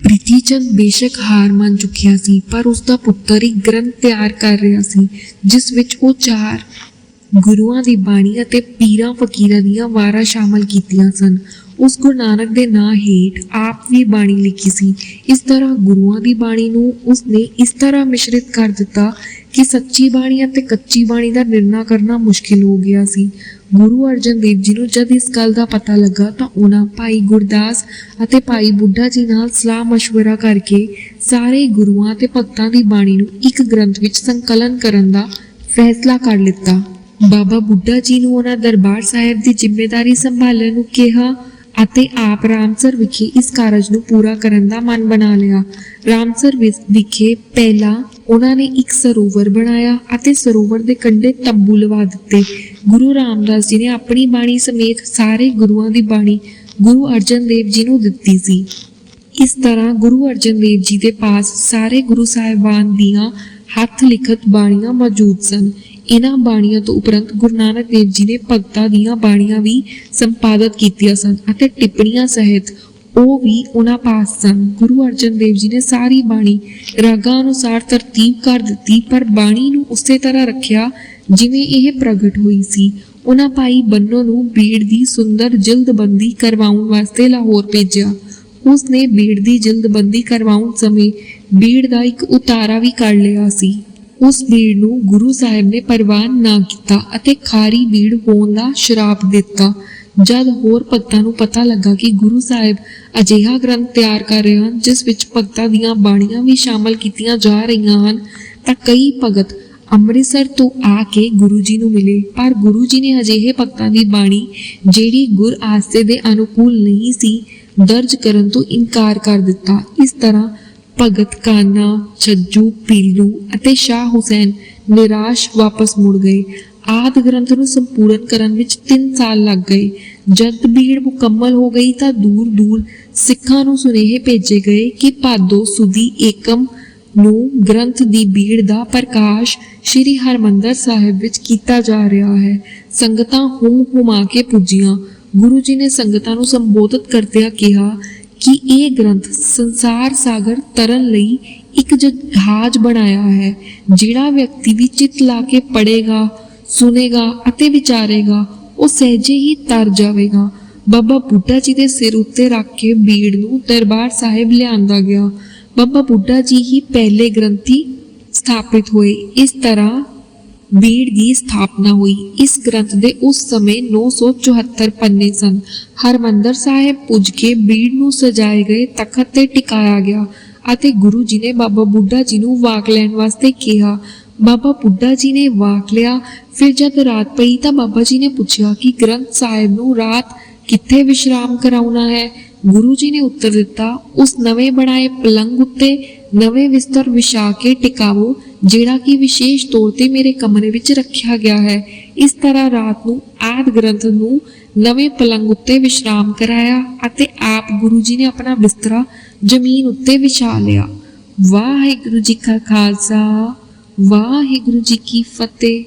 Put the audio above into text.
ਪ੍ਰੀਤੀ ਚੰਦ ਬੇਸ਼ੱਕ ਹਾਰ ਮੰਨ ਚੁੱਕਿਆ ਸੀ, ਪਰ ਉਸ ਦਾ ਪੁੱਤਰ ਇੱਕ ਗ੍ਰੰਥ ਤਿਆਰ ਕਰ ਰਿਹਾ ਸੀ, ਜਿਸ ਵਿੱਚ ਉਹ ਚਾਰ ਗੁਰੂਆਂ ਦੀ ਬਾਣੀ ਅਤੇ ਪੀਰਾਂ ਫਕੀਰਾਂ ਦੀਆਂ ਵਾਰਾਂ ਸ਼ਾਮਲ ਕੀਤੀਆਂ ਸਨ। ਉਸ ਗੁਰੂ ਨਾਨਕ ਦੇ ਨਾਂ ਹੇਠ ਆਪ ਵੀ ਬਾਣੀ ਲਿਖੀ ਸੀ ਇਸ ਤਰ੍ਹਾਂ ਗੁਰੂਆਂ ਦੀ ਬਾਣੀ ਨੂੰ ਉਸ ਨੇ ਇਸ ਤਰ੍ਹਾਂ ਮਿਸ਼ਰਿਤ ਕਰ ਦਿੱਤਾ ਕਿ ਸੱਚੀ ਬਾਣੀ ਅਤੇ ਕੱਚੀ ਬਾਣੀ ਦਾ ਨਿਰਣਾ ਕਰਨਾ ਮੁਸ਼ਕਿਲ ਹੋ ਗਿਆ ਸੀ ਗੁਰੂ ਅਰਜਨ ਦੇਵ ਜੀ ਨੂੰ ਜਦ ਇਸ ਗੱਲ ਦਾ ਪਤਾ ਲੱਗਾ ਤਾਂ ਉਹਨਾਂ ਭਾਈ ਗੁਰਦਾਸ ਅਤੇ ਭਾਈ ਬੁੱਢਾ ਜੀ ਨਾਲ ਸਲਾਹ مشورہ ਕਰਕੇ ਸਾਰੇ ਗੁਰੂਆਂ ਤੇ ਭਗਤਾਂ ਦੀ ਬਾਣੀ ਨੂੰ ਇੱਕ ਗ੍ਰੰਥ ਵਿੱਚ ਸੰਕਲਨ ਕਰਨ ਦਾ ਫੈਸਲਾ ਕਰ ਲਿੱਤਾ ਬਾਬਾ ਬੁੱਢਾ ਜੀ ਨੂੰ ਉਹਨਾਂ ਦਰਬਾਰ ਸਾਹਿਬ ਦੀ ਜ਼ਿੰਮੇਵਾਰੀ ਸੰਭਾਲਣ ਨੂੰ ਕਿਹਾ ਅਤੇ ਆਪ ਰਾਮਸਰ ਵਿਖੇ ਇਸ ਕਾਰਜ ਨੂੰ ਪੂਰਾ ਕਰਨ ਦਾ ਮਨ ਬਣਾ ਲਿਆ। ਰਾਮਸਰ ਵਿਖੇ ਪਹਿਲਾਂ ਉਹਨਾਂ ਨੇ ਇੱਕ ਸਰੋਵਰ ਬਣਾਇਆ ਅਤੇ ਸਰੋਵਰ ਦੇ ਕੰਢੇ ਤੰਬੂ ਲਵਾ ਦਿੱਤੇ। ਗੁਰੂ ਰਾਮਦਾਸ ਜੀ ਨੇ ਆਪਣੀ ਬਾਣੀ ਸਮੇਤ ਸਾਰੇ ਗੁਰੂਆਂ ਦੀ ਬਾਣੀ ਗੁਰੂ ਅਰਜਨ ਦੇਵ ਜੀ ਨੂੰ ਦਿੱਤੀ ਸੀ। ਇਸ ਤਰ੍ਹਾਂ ਗੁਰੂ ਅਰਜਨ ਦੇਵ ਜੀ ਦੇ ਪਾਸ ਸਾਰੇ ਗੁਰੂ ਸਾਹਿਬਾਨ ਦੀਆਂ ਹੱਥ ਲਿਖਤ ਬਾਣੀਆਂ ਮੌਜੂਦ ਸਨ। ਇਹਨਾਂ ਬਾਣੀਆਂ ਤੋਂ ਉਪਰੰਤ ਗੁਰੂ ਨਾਨਕ ਦੇਵ ਜੀ ਨੇ ਭਗਤਾਂ ਦੀਆਂ ਬਾਣੀਆਂ ਵੀ ਸੰਪਾਦਿਤ ਕੀਤੀਆਂ ਸਨ ਅਤੇ ਟਿੱਪਣੀਆਂ ਸਹਿਤ ਉਹ ਵੀ ਉਹਨਾਂ ਪਾਸ ਸਨ। ਗੁਰੂ ਅਰਜਨ ਦੇਵ ਜੀ ਨੇ ਸਾਰੀ ਬਾਣੀ ਰਾਗਾਂ ਅਨੁਸਾਰ ਤਰਤੀਬ ਕਰ ਦਿੱਤੀ, ਪਰ ਬਾਣੀ ਨੂੰ ਉਸੇ ਤਰ੍ਹਾਂ ਰੱਖਿਆ ਜਿਵੇਂ ਇਹ ਪ੍ਰਗਟ ਹੋਈ ਸੀ। ਉਹਨਾਂ ਭਾਈ ਬੰਨੋ ਨੂੰ ਬੀੜ ਦੀ ਸੁੰਦਰ ਜਲਦਬੰਦੀ ਕਰਵਾਉਣ ਵਾਸਤੇ ਲਾਹੌਰ ਭੇਜਿਆ। ਉਸ ਨੇ ਬੀੜ ਦੀ ਜਲਦਬੰਦੀ ਕਰਵਾਉਣ ਸਮੇਂ ਬੀੜ ਦਾ ਇੱਕ ਉਤਾਰਾ ਵੀ ਕਰ ਲਿਆ ਸੀ। ਉਸ ਬੀੜ ਨੂੰ ਗੁਰੂ ਸਾਹਿਬ ਨੇ ਪ੍ਰਵਾਨ ਨਾ ਕੀਤਾ ਅਤੇ ਖਾਰੀ ਬੀੜ ਹੋਣ ਦਾ ਸ਼ਰਾਪ ਦਿੱਤਾ। ਜਦ ਹੋਰ ਭਗਤਾਂ ਨੂੰ ਪਤਾ ਲੱਗਾ ਕਿ ਗੁਰੂ ਸਾਹਿਬ ਅਜਿਹਾ ਗ੍ਰੰਥ ਤਿਆਰ ਕਰ ਰਹੇ ਹਨ, ਜਿਸ ਵਿੱਚ ਭਗਤਾਂ ਦੀਆਂ ਬਾਣੀਆਂ ਵੀ ਸ਼ਾਮਲ ਕੀਤੀਆਂ ਜਾ ਰਹੀਆਂ ਹਨ, ਤਾਂ ਕਈ ਭਗਤ ਅੰਮ੍ਰਿਤਸਰ ਤੋਂ ਆ ਕੇ ਗੁਰੂ ਜੀ ਨੂੰ ਮਿਲੇ। ਪਰ ਗੁਰੂ ਜੀ ਨੇ ਅਜਿਹੇ ਭਗਤਾਂ ਦੀ ਬਾਣੀ, ਜਿਹੜੀ ਗੁਰ ਆਸਤੇ ਦੇ ਅਨੁਕੂਲ ਨਹੀਂ ਸੀ, ਦਰਜ ਕਰਨ ਤੋਂ ਇਨਕਾਰ ਕਰ ਦਿੱਤਾ। ਇਸ ਤਰ੍ਹਾਂ ਭਗਤ ਕਾਨਾ, ਛੱਜੂ, ਪੀਲੂ ਅਤੇ ਸ਼ਾਹ ਹੁਸੈਨ ਨਿਰਾਸ਼ ਵਾਪਸ ਮੁੜ ਗਏ। ਆਦ ਗ੍ਰੰਥ ਨੂੰ ਸੰਪੂਰਨ ਕਰਨ ਵਿੱਚ 3 ਸਾਲ ਲੱਗ ਗਏ। ਜਦ ਬੀੜ ਮੁਕੰਮਲ ਹੋ ਗਈ ਤਾਂ ਦੂਰ ਦੂਰ ਸਿੱਖਾਂ ਨੂੰ ਸੁਨੇਹੇ ਭੇਜੇ ਗਏ ਕਿ ਭਾਦੋ ਸੁਦੀ ਏਕਮ ਨੂੰ ਗ੍ਰੰਥ ਦੀ ਬੀੜ ਦਾ ਪ੍ਰਕਾਸ਼ ਸ੍ਰੀ ਹਰਮੰਦਰ ਸਾਹਿਬ ਵਿੱਚ ਕੀਤਾ ਜਾ ਰਿਹਾ ਹੈ। ਸੰਗਤਾਂ ਹੁਮ ਹੁਮਾ ਕੇ ਪੁੱਜੀਆਂ। ਗੁਰੂ ਜੀ ਨੇ ਸੰਗਤਾਂ ਨੂੰ ਸੰਬੋਧਿਤ ਕਰਦਿਆਂ ਕਿਹਾ ਕਿ ਇਹ ਗ੍ਰੰਥ ਸੰਸਾਰ ਸਾਗਰ ਤਰਨ ਲਈ ਇੱਕ ਜਹਾਜ਼ ਬਣਾਇਆ ਹੈ, ਜਿਹੜਾ ਵਿਅਕਤੀ ਵੀ ਚਿੱਤ ਲਾ ਕੇ ਪੜ੍ਹੇਗਾ ਸੁਨੇਗਾ ਅਤੇ ਵਿਚਾਰੇਗਾ, ਉਹ ਸਹਿਜੇ ਹੀ ਤਰ ਜਾਵੇਗਾ। ਬਾਬਾ ਬੁੱਢਾ ਜੀ ਦੇ ਸਿਰ ਉੱਤੇ ਰੱਖ ਕੇ ਬੀੜ ਨੂੰ ਦਰਬਾਰ ਸਾਹਿਬ ਲਿਆਂਦਾ ਗਿਆ। ਬਾਬਾ ਬੁੱਢਾ ਜੀ ਹੀ ਪਹਿਲੇ ਗ੍ਰੰਥੀ ਸਥਾਪਿਤ ਹੋਏ। ਇਸ ਤਰ੍ਹਾਂ ਬੀੜ ਦੀ ਸਥਾਪਨਾ ਹੋਈ। ਇਸ ਗ੍ਰੰਥ ਦੇ ਉਸ ਸਮੇਂ 974 ਪੰਨੇ ਸਨ। ਹਰਮੰਦਰ ਸਾਹਿਬ ਪੁੱਜ ਕੇ ਬੀੜ ਨੂੰ ਸਜਾਏ ਗਏ ਤਖਤ ਤੇ ਟਿਕਾਇਆ ਗਿਆ ਅਤੇ ਗੁਰੂ ਜੀ ਨੇ ਬਾਬਾ ਬੁੱਢਾ ਜੀ ਨੂੰ ਵਾਕ ਲੈਣ ਵਾਸਤੇ ਕਿਹਾ। ਬਾਬਾ ਬੁੱਢਾ ਜੀ ਨੇ ਵਾਕ ਲਿਆ। ਫਿਰ ਜਦ ਰਾਤ ਪਈ ਤਾਂ ਬਾਬਾ ਜੀ ਨੇ ਪੁੱਛਿਆ ਕਿ ਗ੍ਰੰਥ ਸਾਹਿਬ ਨੂੰ ਰਾਤ ਕਿੱਥੇ ਵਿਸ਼ਰਾਮ ਕਰਾਉਣਾ ਹੈ? ਗੁਰੂ ਜੀ ਨੇ ਉੱਤਰ ਦਿੱਤਾ, ਉਸ ਨਵੇਂ ਬਣਾਏ ਪਲੰਗ ਉੱਤੇ ਨਵੇਂ ਬਿਸਤਰ ਵਿਛਾ ਕੇ ਟਿਕਾਵੋ ਜਿਹੜਾ ਕਿ ਵਿਸ਼ੇਸ਼ ਤੌਰ ਤੇ ਮੇਰੇ ਕਮਰੇ ਵਿੱਚ ਰੱਖਿਆ ਗਿਆ ਹੈ। ਇਸ ਤਰ੍ਹਾਂ ਰਾਤ ਨੂੰ ਆਦ ਗ੍ਰੰਥ ਨੂੰ ਨਵੇਂ ਪਲੰਗ ਉੱਤੇ ਵਿਸ਼ਰਾਮ ਕਰਾਇਆ ਅਤੇ ਆਪ ਗੁਰੂ ਜੀ ਨੇ ਆਪਣਾ ਬਿਸਤਰਾ ਜ਼ਮੀਨ ਉੱਤੇ ਵਿਛਾ ਲਿਆ। ਵਾਹਿਗੁਰੂ ਜੀ ਕਾ ਖਾਲਸਾ, ਵਾਹਿਗੁਰੂ ਜੀ ਕੀ ਫਤਿਹ।